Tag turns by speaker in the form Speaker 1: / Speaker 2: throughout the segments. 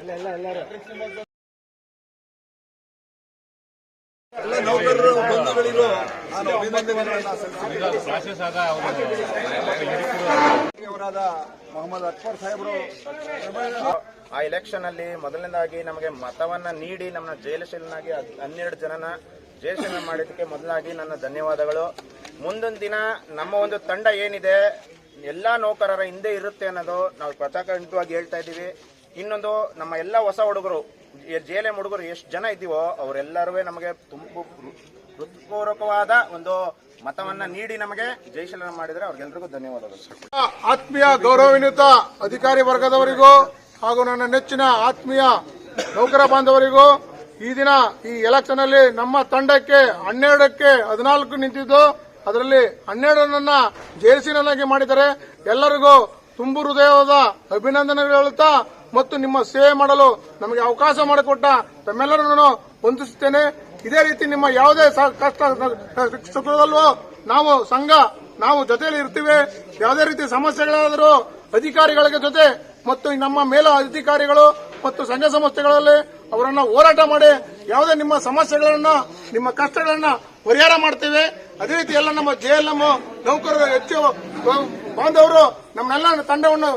Speaker 1: ಎಲ್ಲ ಮೊಹಮ್ಮದ್ ಅಕ್ಬರ್ ಸಾಹೇಬರು
Speaker 2: ಆ ಎಲೆಕ್ಷನ್ ಅಲ್ಲಿ ಮೊದಲನೇದಾಗಿ ನಮಗೆ ಮತವನ್ನ ನೀಡಿ ನಮ್ಮ ಜೈಲಶೀಲನಾಗಿ ಹನ್ನೆರಡು ಜನನ ಜೈಲಶೀಲ ಮಾಡಿದ್ದಕ್ಕೆ ಮೊದಲಾಗಿ ನನ್ನ ಧನ್ಯವಾದಗಳು. ಮುಂದೊಂದು ದಿನ ನಮ್ಮ ಒಂದು ತಂಡ ಏನಿದೆ ಎಲ್ಲಾ ನೌಕರರ ಹಿಂದೆ ಇರುತ್ತೆ ಅನ್ನೋದು ನಾವು ಪ್ರಚಾರವಾಗಿ ಹೇಳ್ತಾ ಇದ್ದೀವಿ. ಇನ್ನೊಂದು ನಮ್ಮ ಎಲ್ಲ ಹೊಸ ಹುಡುಗರು ಜೇಲೆ ಹುಡುಗರು ಎಷ್ಟು ಜನ ಇದ್ದೀವೋ ಅವರೆಲ್ಲರೂ ನಮಗೆ ತುಂಬ ಹೃತ್ಪೂರ್ವಕವಾದ ಒಂದು ಮತವನ್ನ ನೀಡಿ ನಮಗೆ ಜಯಶೀಲನ ಮಾಡಿದರೆ ಅವ್ರಿಗೆಲ್ರಿಗೂ ಧನ್ಯವಾದಗಳು.
Speaker 3: ಆತ್ಮೀಯ ಗೌರವಾನ್ವಿತ ಅಧಿಕಾರಿ ವರ್ಗದವರಿಗೂ ಹಾಗೂ ನನ್ನ ನೆಚ್ಚಿನ ಆತ್ಮೀಯ ನೌಕರ ಬಾಂಧವರಿಗೂ ಈ ದಿನ ಈ ಎಲೆಕ್ಷನ್ ಅಲ್ಲಿ ನಮ್ಮ ತಂಡಕ್ಕೆ ಹನ್ನೆರಡಕ್ಕೆ ಹದಿನಾಲ್ಕು ನಿಂತಿದ್ದು. ಅದರಲ್ಲಿ ಹನ್ನೆರಡನನ್ನ ಜೇಸಿನನ್ನಾಗಿ ಮಾಡಿದರೆ ಎಲ್ಲರಿಗೂ ತುಂಬು ಹೃದಯವಾದ ಅಭಿನಂದನೆಗಳು ಹೇಳುತ್ತಾ ಮತ್ತು ನಿಮ್ಮ ಸೇವೆ ಮಾಡಲು ನಮಗೆ ಅವಕಾಶ ಮಾಡಿಕೊಟ್ಟ ತಮ್ಮೆಲ್ಲರನ್ನು ವಂದಿಸುತ್ತೇನೆ. ಇದೇ ರೀತಿ ನಿಮ್ಮ ಯಾವುದೇ ಕಷ್ಟ ಸುಖದಲ್ಲೂ ನಾವು ಸಂಘ, ನಾವು ಜೊತೆಯಲ್ಲಿ ಇರ್ತೀವಿ. ಯಾವುದೇ ರೀತಿ ಸಮಸ್ಯೆಗಳಾದರೂ ಅಧಿಕಾರಿಗಳ ಜೊತೆ ಮತ್ತು ನಮ್ಮ ಮೇಲ ಅಧಿಕಾರಿಗಳು ಮತ್ತು ಸಂಘ ಸಂಸ್ಥೆಗಳಲ್ಲಿ ಅವರನ್ನ ಹೋರಾಟ ಮಾಡಿ ಯಾವುದೇ ನಿಮ್ಮ ಸಮಸ್ಯೆಗಳನ್ನ, ನಿಮ್ಮ ಕಷ್ಟಗಳನ್ನ ಪರಿಹಾರ ಮಾಡ್ತೇವೆ. ಅದೇ ರೀತಿ ಎಲ್ಲ ನಮ್ಮ ಜೆ ಎಲ್ ಎಂ ನೌಕರರು ಹೆಚ್ಚು ಬಾಂಧವರು, ನಮ್ಮೆಲ್ಲ ತಂಡವನ್ನು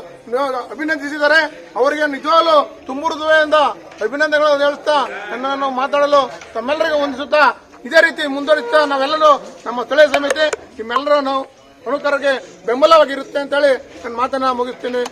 Speaker 3: ಅಭಿನಂದಿಸಿದ್ದಾರೆ. ಅವರಿಗೆ ನಿಜವಾಗ್ಲೂ ತುಂಬು ಹೃದಯದಿಂದ ಅಭಿನಂದನೆಗಳು ಹೇಳುತ್ತಾ, ನನ್ನನ್ನು ಮಾತಾಡಲು ತಮ್ಮೆಲ್ಲರಿಗೂ ಹೊಂದಿಸುತ್ತಾ ಇದೇ ರೀತಿ ಮುಂದುವರಿಸ್ತಾ ನಾವೆಲ್ಲರೂ ನಮ್ಮ ಸ್ಥಳೀಯ ಸಮಿತಿ ನಿಮ್ಮೆಲ್ಲರೂ ನಾವು ಪ್ರಮುಖರಿಗೆ ಬೆಂಬಲವಾಗಿರುತ್ತೆ ಅಂತೇಳಿ ನನ್ನ ಮಾತನ್ನ ಮುಗಿಸ್ತೀನಿ.